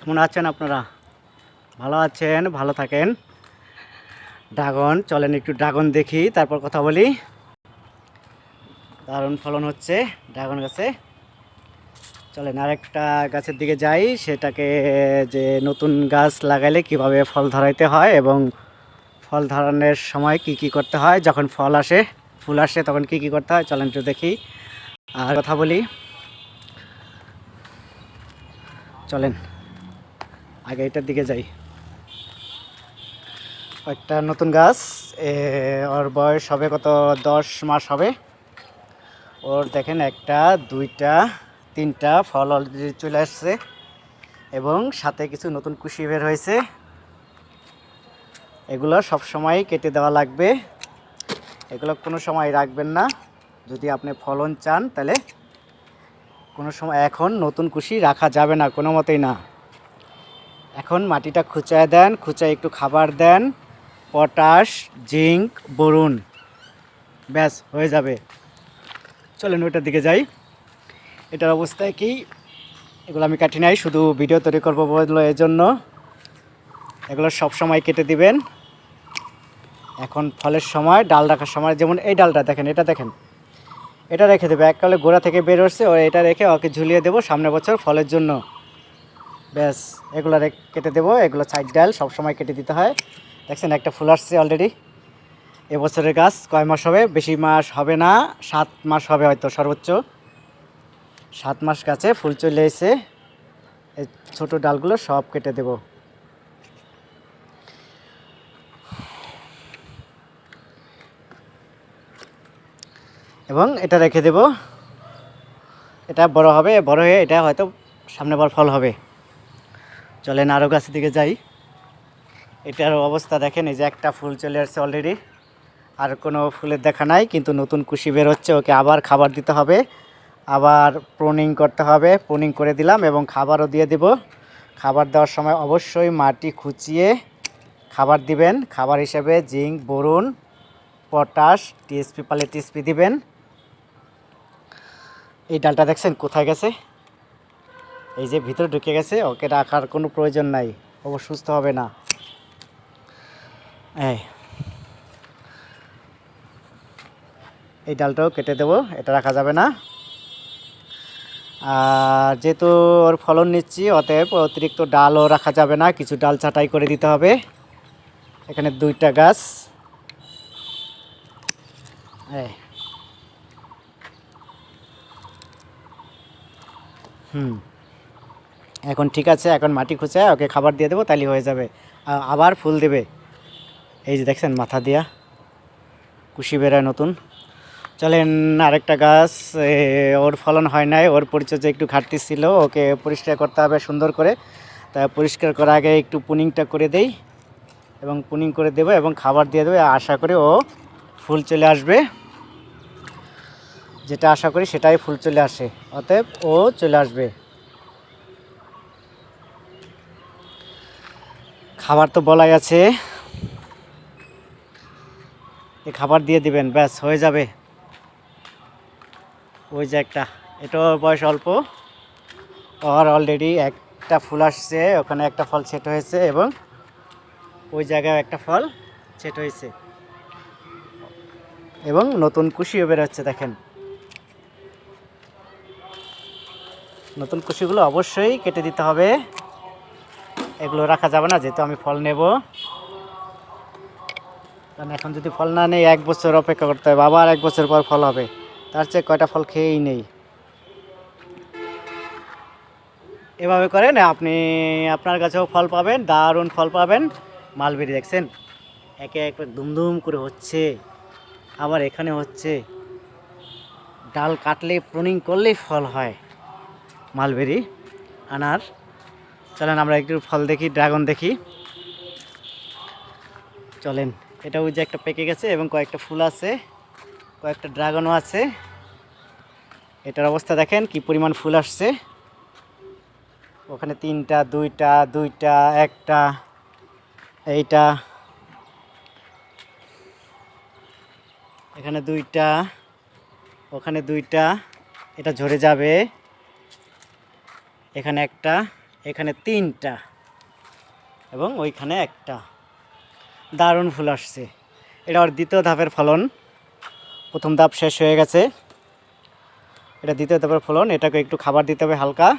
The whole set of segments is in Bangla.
কেমন আছেন আপনারা? ভালো আছেন, ভালো থাকেন। ড্রাগন, চলেন একটু ড্রাগন দেখি, তারপর কথা বলি। দারুণ ফলন হচ্ছে ড্রাগন গাছে। চলেন আরেকটা গাছের দিকে যাই, সেটাকে যে নতুন গাছ লাগাইলে কীভাবে ফল ধরাইতে হয় এবং ফল ধরানোর সময় কি কি করতে হয়, যখন ফল আসে, ফুল আসে তখন কি কি করতে হয়, চলেন একটু দেখি। আর কথা বলি। চলেন। আগে এটার দিকে যাই। একটা নতুন গাছ ওর বয়স হবে কত? দশ মাস হবে। ওর দেখেন একটা, দুইটা, তিনটা ফল অলরেডি চলে আসছে এবং সাথে কিছু নতুন কুশি বের হয়েছে। এগুলো সব সময় কেটে দেওয়া লাগবে। এগুলো কোনো সময় রাখবেন না। যদি আপনি ফলন চান তাহলে কোনো সময় এখন নতুন কুশি রাখা যাবে না, কোনো মতেই না। এখন মাটিটা খুচায় দেন, খুচায় একটু খাবার দেন। পটাশ, জিঙ্ক বরুন ব্যাস, হয়ে যাবে। চলেন ওইটার দিকে যাই। এটার অবস্থায় কি? এগুলো আমি কাটি নাই, শুধু ভিডিও তৈরি করব বলল এই জন্য এগুলো সব সময় কেটে দিবেন। এখন ফলের সময়, ডাল রাখার সময়, যেমন এই ডালটা দেখেন, এটা দেখেন। এটা রেখে দেবে, এককালে গোড়া থেকে বের হচ্ছে, ও এটা রেখে ওকে ঝুলিয়ে দেবো সামনে বছর ফলের জন্য। ব্যাস এগুলো কেটে দেবো, এগুলো সাইড ডাল সব সময় কেটে দিতে হয়। দেখছেন, একটা ফুল আসছে অলরেডি এবছরের গাছ কয় মাস হবে? বেশি মাস হবে না, সাত মাস হবে হয়তো সর্বোচ্চ। সাত মাস গাছে ফুল চলে এসে এই ছোটো ডালগুলো সব কেটে দেব। এবং এটা রেখে দেব। এটা বড় হবে, বড় হয়ে এটা হয়তো সামনে বার ফল হবে। চলেন আরও গাছের দিকে যাই। এটার অবস্থা দেখেন, এই যে একটা ফুল চলে আসছে অলরেডি আর কোনো ফুলের দেখা নাই, কিন্তু নতুন কুশি বের হচ্ছে, ওকে আবার খাবার দিতে হবে। আবার প্রুনিং করতে হবে প্রুনিং করে দিলাম এবং খাবারও দিয়ে দেব। খাবার দেওয়ার সময় অবশ্যই মাটি খুচিয়ে খাবার দিবেন। খাবার হিসেবে জিঙ্ক বোরন পটাশ, টিএসপি পালে টিএসপি দিবেন। এই ডালটা দেখছেন কোথায় গেছে? এই যে ভিতরে ঢুকে গেছে, ওকে রাখার কোনো প্রয়োজন নাই। ও সুস্থ হবে না। এই। এই ডালটাও কেটে দেবো, এটা রাখা যাবে না। আর যেহেতু ওর ফলন নিচ্ছি, অতএব অতিরিক্ত ডালও রাখা যাবে না, কিছু ডাল ছাঁটাই করে দিতে হবে। এখানে দুইটা গাছ। হুম। এখন ঠিক আছে, এখন মাটি খুঁচে ওকে খাবার দিয়ে দেবো, তাহলে হয়ে যাবে। আবার ফুল দেবে। এই যে দেখছেন, মাথা দিয়া। কুশি বেড়ায় নতুন। চলেন আরেকটা গাছ। ওর ফলন হয় নাই, ওর পরিচর্যা একটু ঘাটতি ছিল, ওকে পরিষ্কার করতে হবে সুন্দর করে। তা পরিষ্কার করার আগে একটু পুনিংটা করে দেই, এবং পুনিং করে দেবো, এবং খাবার দিয়ে দেবো, আশা করি ও ফুল চলে আসবে। যেটা আশা করি সেটাই ফুল চলে আসে, অতএব ও চলে আসবে। খাবার তো বলাই আছে। এই খাবার দিয়ে দিবেন, ব্যাস, হয়ে যাবে। ওই যে একটা, এটাও বয়স অল্প। ওর অলরেডি একটা ফুল আসছে, ওখানে একটা ফল সেট হয়েছে এবং ওই জায়গায় একটা ফল সেট হয়েছে। এবং নতুন কুশিও বেরোচ্ছে, দেখেন। নতুন কুশিগুলো অবশ্যই কেটে দিতে হবে। এগুলো রাখা যাবে না, যেহেতু আমি ফল নেব। কারণ এখন যদি ফল না নেই, এক বছর অপেক্ষা করতে হবে, আবার এক বছর পর ফল হবে। তার চেয়ে কয়টা ফল খেয়েই নেই। এভাবে করেন, আপনি আপনার কাছেও ফল পাবেন, দারুণ ফল পাবেন। মালবেরি দেখছেন, একে এক দুমদুম করে হচ্ছে, আবার এখানে হচ্ছে। ডাল কাটলে, প্রুনিং করলেই ফল হয় মালবেরি, আনার। চলেন, আমরা একটু ফল দেখি, ড্রাগন দেখি। চলেন, এটা ওই যে একটা পেকে গেছে এবং কয়েকটা ফুল আছে, কয়েকটা ড্রাগনও আছে। এটার অবস্থা দেখেন, কি পরিমাণ ফুল আসছে। ওখানে তিনটা, দুইটা দুইটা, একটা, এইটা। এখানে দুইটা, ওখানে দুইটা, এটা ঝরে যাবে। এখানে একটা। এখানে তিনটা এবং ওইখানে একটা। দারুণ ফুল আসছে। এটা ওর দ্বিতীয় ধাপের ফলন। প্রথম ধাপ শেষ হয়ে গেছে। এটা দ্বিতীয় ধাপের ফলন। এটাকে একটু খাবার দিতে হবে হালকা।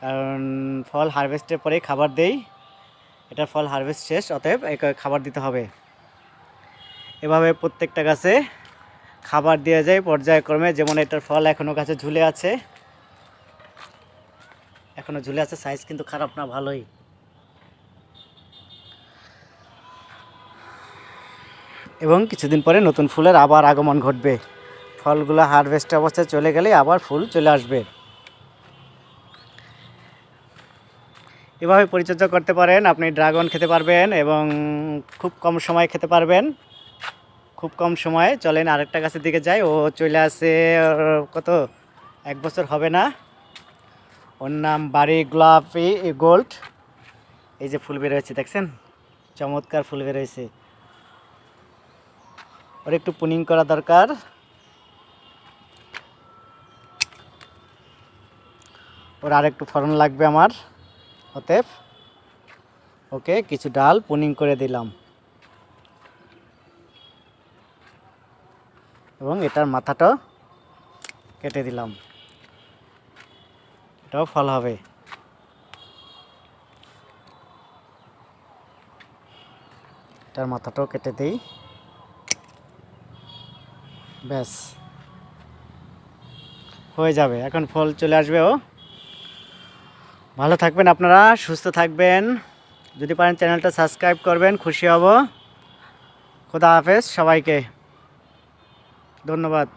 কারণ ফল হারভেস্টের পরেই খাবার দেই। এটার ফল হারভেস্ট শেষ, অতএব একে খাবার দিতে হবে। এভাবে প্রত্যেকটা গাছে খাবার দেওয়া যায়। পর্যায়ক্রমে যেমন এটার ফল এখনও গাছে ঝুলে আছে এখনও ঝুলে আছে সাইজ কিন্তু খারাপ না, ভালোই। এবং কিছুদিন পরে নতুন ফুলের আবার আগমন ঘটবে। ফলগুলো হারভেস্ট অবস্থায় চলে গেলে আবার ফুল চলে আসবে। এভাবে পরিচর্যা করতে পারেন, আপনি ড্রাগন খেতে পারবেন এবং খুব কম সময় খেতে পারবেন। খুব কম সময়ে, চলেন আরেকটা গাছের দিকে যাই, ও চলে আসে, কত? এক বছর হবে না। ওর নাম বাড়ি গোলাপি গোল্ড। এই যে ফুল বেরোয়েছে, দেখছেন? চমৎকার ফুল বেরোয়েছে। ওর একটু পুনিং করা দরকার। ওর আর একটু ফলন লাগবে আমার, অতএব। ওকে, কিছু ডাল পুনিং করে দিলাম। এবং এটার মাথাটা কেটে দিলাম। এটাও ফল হবে। এটার মাথাটাও কেটে দিই। ব্যাস। হয়ে যাবে, এখন ফল চলে আসবে ও। ভালো থাকবেন আপনারা, সুস্থ থাকবেন। যদি পারেন চ্যানেলটা সাবস্ক্রাইব করবেন, খুশি হব। খোদা হাফেজ সবাইকে। ধন্যবাদ।